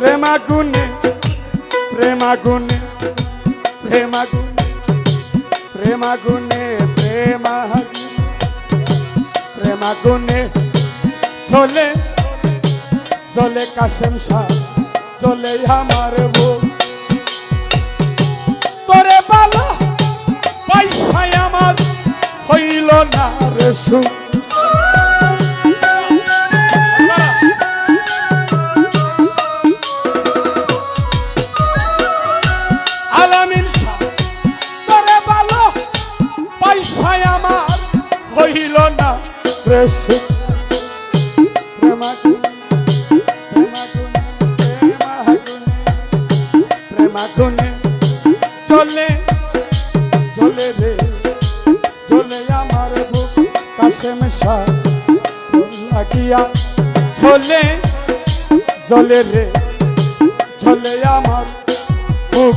প্রেমাগুনে প্রেমাগুনে প্রেমাগুনে প্রেমাগুনে প্রেমাগুনে প্রেমাগুনে চলে চলে কাশেম শাহ, চলে আমার বুক তোরে বালা, পয়সায় আমার হইল না রে সুখ। সুখ প্রেমাগুনে চলে চলে রে, চলে আমার বুক কাশেম শাহ লাগিয়া চলে চলে রে, চলে আমার বুক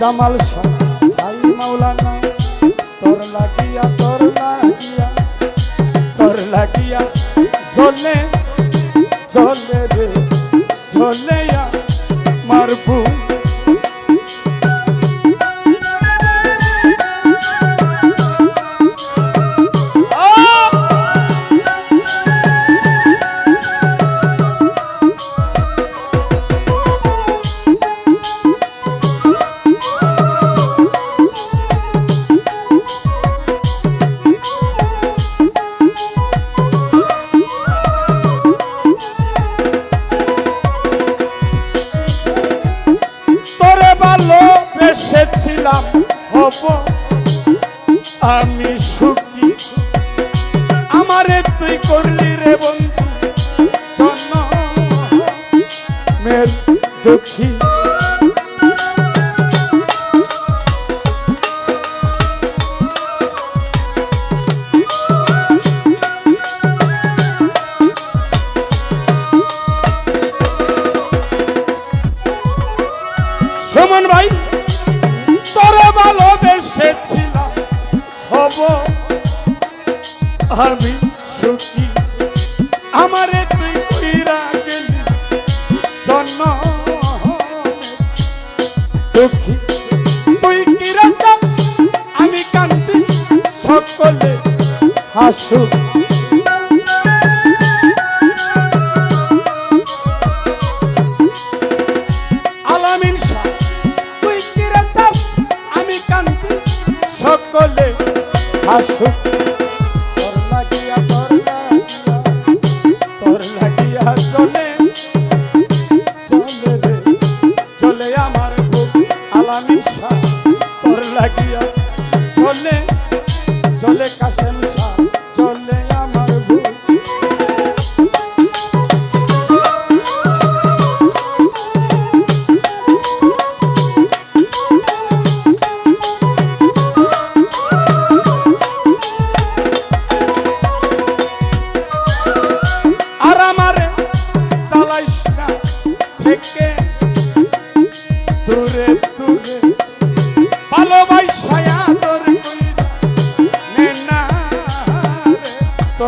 জামাল শাহ তোর লাগিয়া তোর লাগিয়া তোর লাগিয়া জলে হব। আমি সুখী। আমারে তুই করলি রে বন্ধু। জন্ম দুঃখী। তোরে ভালোবেসেছিলাম, হব আমি সুখী আমারে তুই কইরা গেলি দুঃখী, তুই আমি কান্দি, সকলে হাসুক হাসুক তোর লাগিয়া তোর তোর লাগিয়া চলে চলে রে চলে চলে চলে কাশেম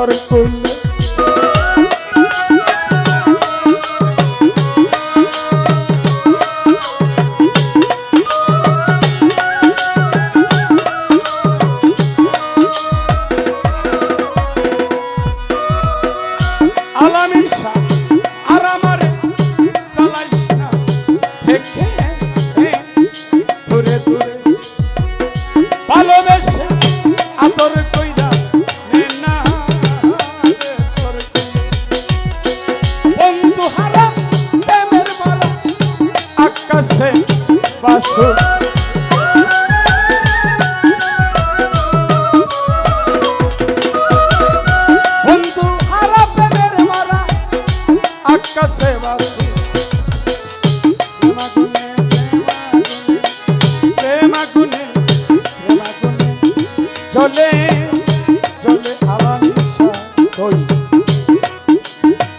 Lord, আসো। বন্ধু হারা প্রেমের মারা আকাশে বাসু। প্রেম আগুনে প্রেম আগুনে চলে চলে আমার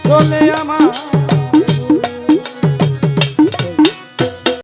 চলে আমার